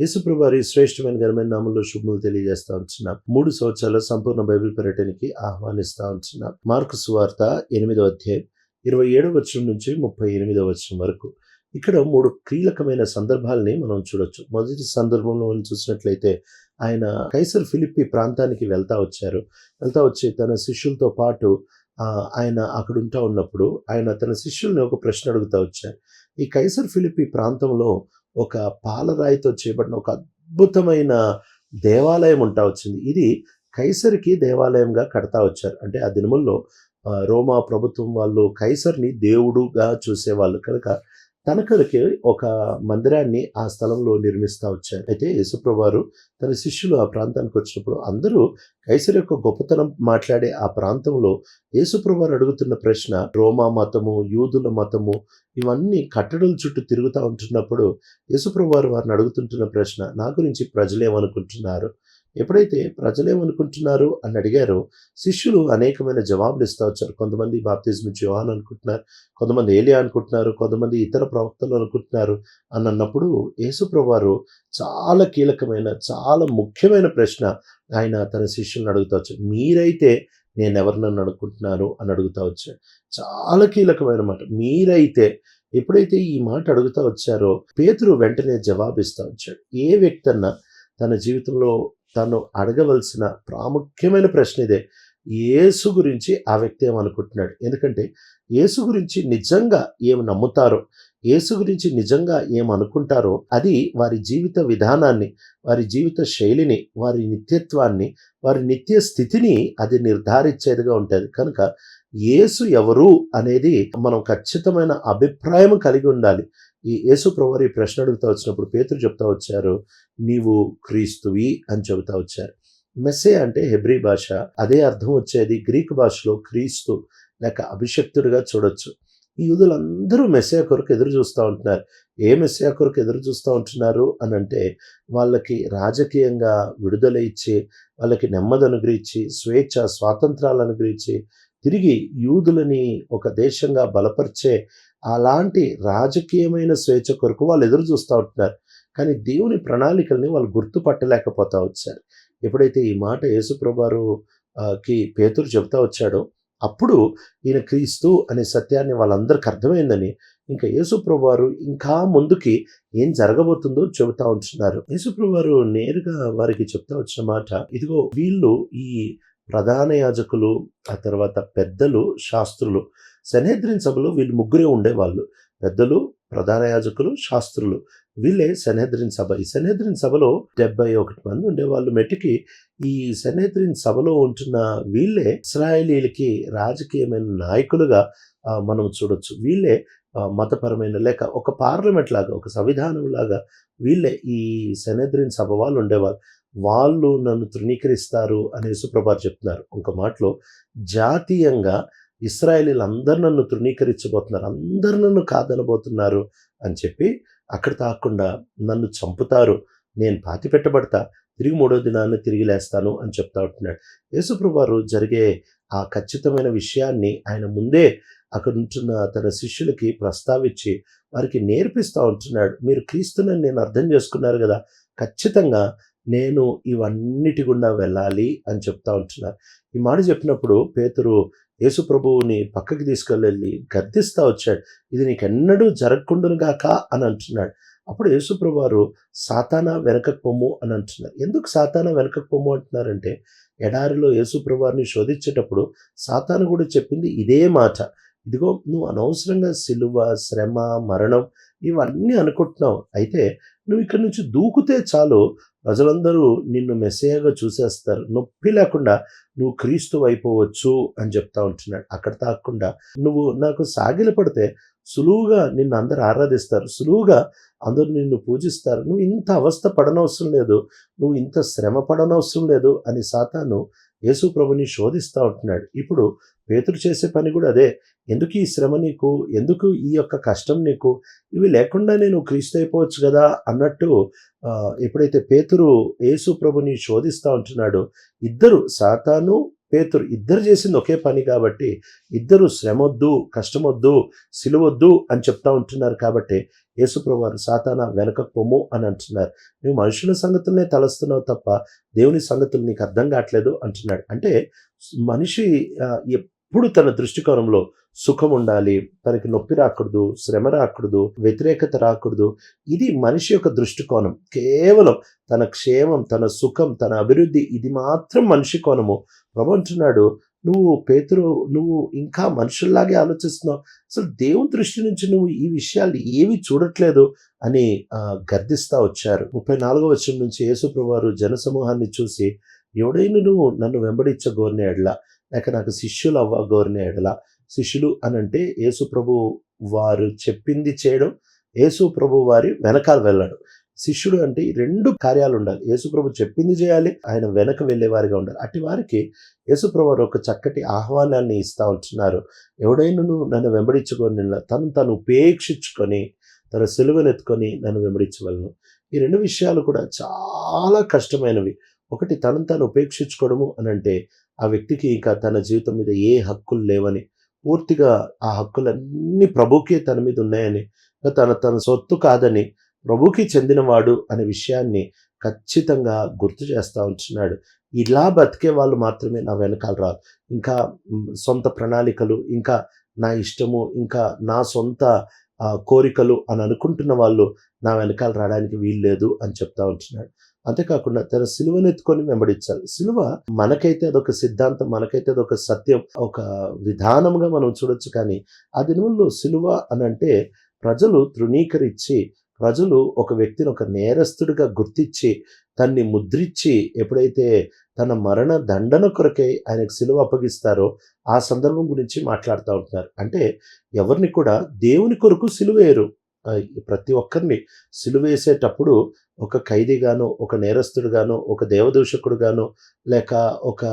యేసుప్రభు వారి శ్రేష్టమైన ఘనమైన నామంలో శుభములు తెలియజేస్తా ఉంటున్నాం. మూడు సంవత్సరాల సంపూర్ణ బైబిల్ పర్యటనకి ఆహ్వానిస్తా ఉంటున్నాం. మార్కు సువార్త ఎనిమిదవ అధ్యాయం ఇరవై ఏడవ వచనం నుంచి ముప్పై ఎనిమిదవ వచనం వరకు. ఇక్కడ మూడు కీలకమైన సందర్భాలని మనం చూడొచ్చు. మొదటి సందర్భంలో మనం చూసినట్లయితే ఆయన కైసర్ ఫిలిప్పి ప్రాంతానికి వెళ్తా వచ్చారు. వెళ్తా వచ్చి తన శిష్యులతో పాటు ఆయన అక్కడ ఉంటా ఉన్నప్పుడు ఆయన తన శిష్యుల్ని ఒక ప్రశ్న అడుగుతా వచ్చారు. ఈ కైసర్ ఫిలిప్పి ప్రాంతంలో ఒక పాలరాయితో చేయబడిన ఒక అద్భుతమైన దేవాలయం ఉంటా వచ్చింది. ఇది కైసరికి దేవాలయంగా కడతా వచ్చారు. అంటే ఆ దినముల్లో రోమా ప్రభుత్వం వాళ్ళు కైసర్ని దేవుడుగా చూసేవాళ్ళు. కనుక తనకరికి ఒక మందిరాన్ని ఆ స్థలంలో నిర్మిస్తూ వచ్చారు. అయితే యేసుప్రభువారు తన శిష్యులు ఆ ప్రాంతానికి వచ్చినప్పుడు అందరూ కైసర్ యొక్క గొప్పతనం మాట్లాడే ఆ ప్రాంతంలో యేసుప్రభువారు అడుగుతున్న ప్రశ్న రోమా మతము యూదుల మతము ఇవన్నీ కట్టడల చుట్టూ తిరుగుతూ ఉంటున్నప్పుడు యేసుప్రభువారు వారిని అడుగుతుంటున్న ప్రశ్న నా గురించి ప్రజలేమనుకుంటున్నారు? ఎప్పుడైతే ప్రజలేమనుకుంటున్నారు అని అడిగారో శిష్యులు అనేకమైన జవాబులు ఇస్తా వచ్చారు. కొంతమంది బాప్తిజం యోహాన్ అనుకుంటున్నారు కొంతమంది ఏలియా అనుకుంటున్నారు కొంతమంది ఇతర ప్రవక్తలు అనుకుంటున్నారు అని అన్నప్పుడు యేసుప్రవారు చాలా కీలకమైన చాలా ముఖ్యమైన ప్రశ్న ఆయన తన శిష్యులను అడుగుతా వచ్చారు. మీరైతే నేను ఎవరినన్ను అనుకుంటున్నారు అని అడుగుతా వచ్చారు. చాలా కీలకమైన మాట. మీరైతే ఎప్పుడైతే ఈ మాట అడుగుతా వచ్చారో పేతురు వెంటనే జవాబిస్తూ వచ్చాడు. ఏ వ్యక్తి అన్నా తన జీవితంలో తను అడగవలసిన ప్రాముఖ్యమైన ప్రశ్న ఇదే. యేసు గురించి ఆ వ్యక్తి ఏమనుకుంటున్నాడు? ఎందుకంటే యేసు గురించి నిజంగా ఏం నమ్ముతారో యేసు గురించి నిజంగా ఏం అనుకుంటారో అది వారి జీవిత విధానాన్ని వారి జీవిత శైలిని వారి నిత్యత్వాన్ని వారి నిత్య స్థితిని అది నిర్ధారించేదిగా ఉంటుంది. కనుక యేసు ఎవరు అనేది మనం ఖచ్చితమైన అభిప్రాయం కలిగి ఉండాలి. ఈ యేసు ప్రభువారి ప్రశ్న అడుగుతా వచ్చినప్పుడు పేతురు చెప్తా వచ్చారు నీవు క్రీస్తువి అని చెబుతా వచ్చారు. మెస్సే అంటే హెబ్రీ భాష అదే అర్థం వచ్చేది గ్రీక్ భాషలో క్రీస్తు లేక అభిషక్తుడిగా చూడొచ్చు. ఈ యూదులందరూ మెస్సే కొరకు ఎదురు చూస్తూ ఉంటున్నారు. ఏ మెస్సే కొరకు ఎదురు చూస్తూ ఉంటున్నారు అని అంటే వాళ్ళకి రాజకీయంగా విడుదల ఇచ్చి వాళ్ళకి నెమ్మది అనుగ్రహించి స్వేచ్ఛ స్వాతంత్రాలు అనుగ్రహించి తిరిగి యూదులని ఒక దేశంగా బలపరిచే అలాంటి రాజకీయమైన స్వేచ్ఛ కొరకు వాళ్ళు ఎదురు చూస్తూ ఉంటున్నారు. కానీ దేవుని ప్రణాళికల్ని వాళ్ళు గుర్తుపట్టలేకపోతా వచ్చారు. ఎప్పుడైతే ఈ మాట యేసుప్రభారుకి పేతురు చెబుతా వచ్చాడో అప్పుడు ఈయన క్రీస్తు అనే సత్యాన్ని వాళ్ళందరికీ అర్థమైందని ఇంకా యేసుప్రభువారు ఇంకా ముందుకి ఏం జరగబోతుందో చెబుతా ఉంటున్నారు. యేసుప్రభువారు నేరుగా వారికి చెప్తా వచ్చిన మాట ఇదిగో వీళ్ళు ఈ ప్రధాన యాజకులు ఆ తర్వాత పెద్దలు శాస్త్రులు సెనేద్రిన్ సభలో వీళ్ళు ముగ్గురే ఉండేవాళ్ళు. పెద్దలు ప్రధాన యాజకులు శాస్త్రులు. వీళ్ళే సెనేద్రిన్ సభ. ఈ సెనేద్రిన్ సభలో డెబ్బై ఒకటి మంది ఉండేవాళ్ళు. మెట్టికి ఈ సెనేద్రిన్ సభలో ఉంటున్న వీళ్ళే ఇస్రాయేలీలకి రాజకీయమైన నాయకులుగా మనం చూడొచ్చు. వీళ్ళే మతపరమైన లేక ఒక పార్లమెంట్ లాగా ఒక సంవిధానం లాగా వీళ్ళే ఈ సెనేద్రిన్ సభ వాళ్ళు ఉండేవాళ్ళు. వాళ్ళు నన్ను తృణీకరిస్తారు అనే యేసుప్రభారు చెప్తున్నారు. ఒక మాటలో జాతీయంగా ఇస్రాయేలీలు అందరు నన్ను తృణీకరించబోతున్నారు అందరు నన్ను కాదనబోతున్నారు అని చెప్పి అక్కడ తాకుండా నన్ను చంపుతారు. నేను పాతి పెట్టబడతా తిరిగి మూడో దినాన్ని తిరిగి లేస్తాను అని చెప్తా ఉంటున్నాడు. యేసుప్రభారు జరిగే ఆ ఖచ్చితమైన విషయాన్ని ఆయన ముందే అక్కడ ఉంటున్న తన శిష్యులకి ప్రస్తావించి వారికి నేర్పిస్తూ ఉంటున్నాడు. మీరు క్రీస్తునని నేను అర్థం చేసుకున్నారు కదా ఖచ్చితంగా నేను ఇవన్నిటి గుండా వెళ్ళాలి అని చెప్తా ఉంటున్నారు. ఈ మాట చెప్పినప్పుడు పేతురు యేసు ప్రభువుని పక్కకి తీసుకెళ్ళి గద్దిస్తా వచ్చాడు. ఇది నీకెన్నడూ జరగకుండాను గాక అని అంటున్నాడు. అప్పుడు యేసుప్రభు వారు సాతానా వెనకకు పొమ్ము అని అంటున్నారు. ఎందుకు సాతానా వెనకకు పొమ్ము అంటున్నారంటే ఎడారిలో యేసుప్రభు వారిని శోధించేటప్పుడు సాతాను కూడా చెప్పింది ఇదే మాట. ఇదిగో నువ్వు అనవసరంగా సిలువ శ్రమ మరణం ఇవన్నీ అనుకుంటున్నావు. అయితే నువ్వు ఇక్కడి నుంచి దూకుతే చాలు. ప్రజలందరూ నిన్ను మెస్సేయగా చూసేస్తారు. నొప్పి లేకుండా నువ్వు క్రీస్తు అయిపోవచ్చు అని చెప్తా ఉంటున్నాడు. అక్కడ తాకుండా నువ్వు నాకు సాగిల పడితే సులువుగా నిన్ను అందరు ఆరాధిస్తారు. సులువుగా అందరూ నిన్ను పూజిస్తారు. నువ్వు ఇంత అవస్థ పడనవసరం లేదు. నువ్వు ఇంత శ్రమ పడనవసరం లేదు అని సాతాను యేసు ప్రభుని శోధిస్తూ ఉంటున్నాడు. ఇప్పుడు పేతురు చేసే పని కూడా అదే. ఎందుకు ఈ శ్రమ నీకు? ఎందుకు ఈ యొక్క కష్టం నీకు? ఇవి లేకుండా నేను క్రీస్తు అయిపోవచ్చు కదా అన్నట్టు ఎప్పుడైతే పేతురు యేసు ప్రభుని శోధిస్తూ ఉంటున్నాడో ఇద్దరు సాతాను పేతురు ఇద్దరు చేసింది ఒకే పని కాబట్టి ఇద్దరు శ్రమొద్దు కష్టమొద్దు సిలువొద్దు అని చెప్తా ఉంటున్నారు కాబట్టి యేసుప్రభు వారు సాతాన వెనక పొమ్ము అని అంటున్నారు. నువ్వు మనుషుల సంగతులనే తలస్తున్నావు తప్ప దేవుని సంగతులు నీకు అర్థం కావట్లేదు అంటున్నాడు. అంటే మనిషి ఎప్పుడు తన దృష్టికోణంలో సుఖం ఉండాలి తనకి నొప్పి రాకూడదు శ్రమ రాకూడదు వ్యతిరేకత రాకూడదు. ఇది మనిషి యొక్క దృష్టికోణం. కేవలం తన క్షేమం తన సుఖం తన అభివృద్ధి ఇది మాత్రం మనిషి కోణము. ప్రభంటున్నాడు నువ్వు పేతురు నువ్వు ఇంకా మనుషుల్లాగే ఆలోచిస్తున్నావు. అసలు దేవుని దృష్టి నుంచి నువ్వు ఈ విషయాలు ఏవి చూడట్లేదు? అని గర్దిస్తా వచ్చారు. ముప్పై నాలుగో వచ్చం నుంచి యేసుప్రభు వారు జనసమూహాన్ని చూసి ఎవడైనా నువ్వు నన్ను వెంబడించ గోరిన లేక నాకు శిష్యులు అవ్వ గోరిన ఎడల. శిష్యులు అని అంటే యేసు ప్రభు వారు చెప్పింది చేయడం యేసు ప్రభు వారి వెనకాల వెళ్ళడం. శిష్యుడు అంటే ఈ రెండు కార్యాలు ఉండాలి. యేసుప్రభు చెప్పింది చేయాలి ఆయన వెనక వెళ్ళేవారిగా ఉండాలి. అట్టి వారికి యేసుప్రభు వారు ఒక చక్కటి ఆహ్వానాన్ని ఇస్తా ఉంటున్నారు. ఎవడైనాను నన్ను వెంబడించుకొని తను తను ఉపేక్షించుకొని తన సెలువనెత్తుకొని నన్ను వెంబడించవలను. ఈ రెండు విషయాలు కూడా చాలా కష్టమైనవి. ఒకటి తనను తాను ఉపేక్షించుకోవడము అని అంటే ఆ వ్యక్తికి ఇంకా తన జీవితం మీద ఏ హక్కులు లేవని పూర్తిగా ఆ హక్కులన్నీ ప్రభుకే తన మీద ఉన్నాయని తన తన సొత్తు కాదని ప్రభుకి చెందినవాడు అనే విషయాన్ని ఖచ్చితంగా గుర్తు చేస్తూ ఉంటున్నాడు. ఇలా బతికే వాళ్ళు మాత్రమే నా వెనకాల రాదు ఇంకా సొంత ప్రణాళికలు ఇంకా నా ఇష్టము ఇంకా నా సొంత కోరికలు అని అనుకుంటున్న వాళ్ళు నా వెనకాల రావడానికి వీల్లేదు అని చెప్తా ఉంటున్నాడు. అంతేకాకుండా తన సిలువను ఎత్తుకొని వెంబడించాలి. సిలువ మనకైతే అదొక సిద్ధాంతం మనకైతే అదొక సత్యం ఒక విధానంగా మనం చూడొచ్చు కానీ ఆ దినంలో సిలువ అని అంటే ప్రజలు తృణీకరించి ప్రజలు ఒక వ్యక్తిని ఒక నేరస్తుడిగా గుర్తించి తన్ని ముద్రించి ఎప్పుడైతే తన మరణ దండన కొరకై ఆయనకు సిలువ అప్పగిస్తారో ఆ సందర్భం గురించి మాట్లాడుతూ ఉంటున్నారు. అంటే ఎవరిని కూడా దేవుని కొరకు సిలువేయరు. ప్రతి ఒక్కరిని సిలువేసేటప్పుడు ఒక ఖైదీగాను ఒక నేరస్తుడుగాను ఒక దేవదూషకుడుగాను లేక ఒక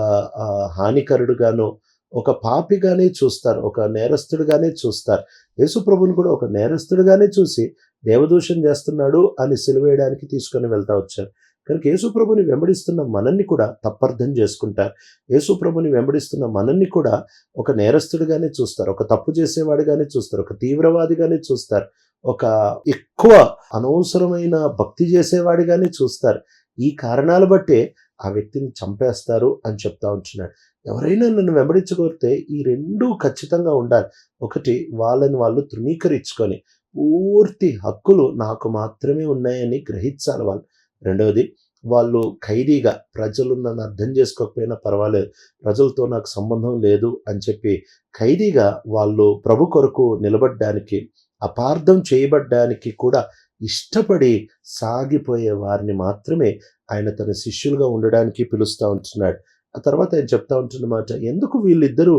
హానికరుడుగాను ఒక పాపిగానే చూస్తారు ఒక నేరస్తుడుగానే చూస్తారు. యేసుప్రభుని కూడా ఒక నేరస్తుడుగానే చూసి దేవదూషణ చేస్తున్నాడు అని సిలువేయడానికి తీసుకొని వెళ్తా వచ్చారు. కనుక యేసుప్రభుని వెంబడిస్తున్న మనల్ని కూడా తప్పర్థం చేసుకుంటారు. యేసుప్రభుని వెంబడిస్తున్న మనల్ని కూడా ఒక నేరస్తుడిగానే చూస్తారు. ఒక తప్పు చేసేవాడిగానే చూస్తారు. ఒక తీవ్రవాదిగానే చూస్తారు. ఒక ఎక్కువ అనవసరమైన భక్తి చేసేవాడిగానే చూస్తారు. ఈ కారణాలు బట్టే ఆ వ్యక్తిని చంపేస్తారు అని చెప్తా ఉంటున్నాడు. ఎవరైనా నన్ను వెంబడించగోరితే ఈ రెండు ఖచ్చితంగా ఉండాలి. ఒకటి వాళ్ళని వాళ్ళు తృణీకరించుకొని పూర్తి హక్కులు నాకు మాత్రమే ఉన్నాయని గ్రహించాలి వాళ్ళు. రెండవది వాళ్ళు ఖైదీగా ప్రజలు నన్ను అర్థం చేసుకోకపోయినా పర్వాలేదు. ప్రజలతో నాకు సంబంధం లేదు అని చెప్పి ఖైదీగా వాళ్ళు ప్రభు కొరకు నిలబడ్డానికి అపార్థం చేయబడ్డానికి కూడా ఇష్టపడి సాగిపోయే వారిని మాత్రమే ఆయన తన శిష్యులుగా ఉండడానికి పిలుస్తూ ఉంటున్నాడు. ఆ తర్వాత ఆయన చెప్తా ఉంటున్నమాట ఎందుకు వీళ్ళిద్దరూ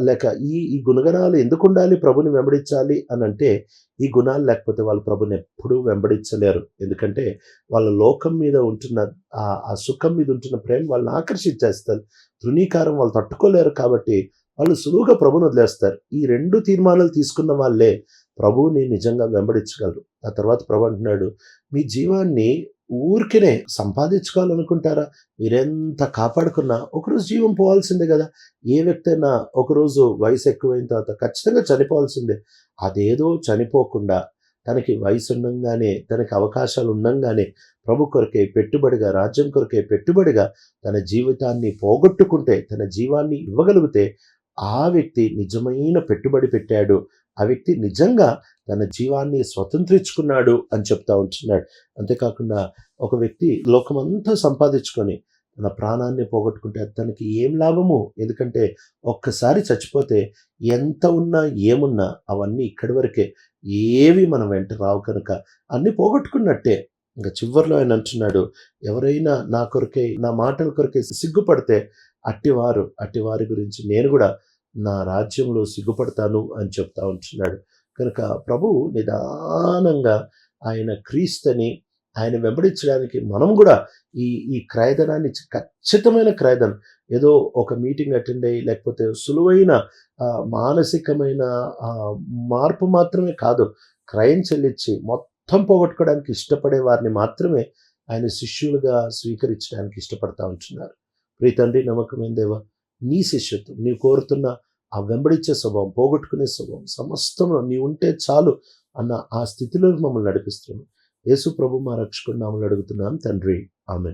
లేక ఈ ఈ గుణగణాలు ఎందుకు ఉండాలి ప్రభుని వెంబడించాలి? అని అంటే ఈ గుణాలు లేకపోతే వాళ్ళు ప్రభుని ఎప్పుడూ వెంబడించలేరు. ఎందుకంటే వాళ్ళ లోకం మీద ఉంటున్న ఆ ఆ సుఖం మీద ఉంటున్న ప్రేమ వాళ్ళని ఆకర్షించేస్తారు తృణీకారం వాళ్ళు తట్టుకోలేరు కాబట్టి వాళ్ళు సులువుగా ప్రభుని వదిలేస్తారు. ఈ రెండు తీర్మానాలు తీసుకున్న వాళ్ళే ప్రభువుని నిజంగా వెంబడించగలరు. ఆ తర్వాత ప్రభు అంటున్నాడు మీ జీవాన్ని ఊరికినే సంపాదించుకోవాలనుకుంటారా? మీరెంత కాపాడుకున్నా ఒకరోజు జీవం పోవాల్సిందే కదా. ఏ వ్యక్తి అయినా ఒకరోజు వయసు ఎక్కువైన తర్వాత ఖచ్చితంగా చనిపోవాల్సిందే. అదేదో చనిపోకుండా తనకి వయసు ఉండంగానే తనకి అవకాశాలు ఉండంగానే ప్రభు కొరకే పెట్టుబడిగా రాజ్యం కొరకే పెట్టుబడిగా తన జీవితాన్ని పోగొట్టుకుంటే తన జీవాన్ని ఇవ్వగలిగితే ఆ వ్యక్తి నిజమైన పెట్టుబడి పెట్టాడు. ఆ వ్యక్తి నిజంగా తన జీవాన్ని స్వతంత్రించుకున్నాడు అని చెప్తా ఉంటున్నాడు. అంతేకాకుండా ఒక వ్యక్తి లోకమంతా సంపాదించుకొని తన ప్రాణాన్ని పోగొట్టుకుంటే తనకి ఏం లాభము? ఎందుకంటే ఒక్కసారి చచ్చిపోతే ఎంత ఉన్నా ఏమున్నా అవన్నీ ఇక్కడి వరకే. ఏవి మనం వెంట రావు కనుక అన్నీ పోగొట్టుకున్నట్టే. ఇంకా చివరిలో ఆయన అంటున్నాడు ఎవరైనా నా కొరకే నా మాటల కొరకే సిగ్గుపడితే అట్టివారు అట్టివారి గురించి నేను కూడా నా రాజ్యంలో సిగ్గుపడతాను అని చెప్తా ఉంటున్నాడు. కనుక ప్రభు నిదానంగా ఆయన క్రీస్తుని ఆయన వెంబడించడానికి మనం కూడా ఈ ఈ క్రయధనాన్ని ఖచ్చితమైన క్రయధనం ఏదో ఒక మీటింగ్ అటెండ్ అయ్యి లేకపోతే సులువైన మానసికమైన మార్పు మాత్రమే కాదు క్రయం చెల్లించి మొత్తం పోగొట్టుకోవడానికి ఇష్టపడే వారిని మాత్రమే ఆయన శిష్యులుగా స్వీకరించడానికి ఇష్టపడతా ఉంటున్నారు. ప్రీ తండ్రి నమ్మకమైన దేవ నీ శిష్యత్వం నీవు కోరుతున్న ఆ వెంబడిచ్చే స్వభావం పోగొట్టుకునే స్వభావం సమస్తంలో నీ ఉంటే చాలు అన్న ఆ స్థితిలోకి మమ్మల్ని నడిపిస్తున్నాం యేసు ప్రభు మా రక్షకుడు నామలు అడుగుతున్నాం తండ్రి. ఆమె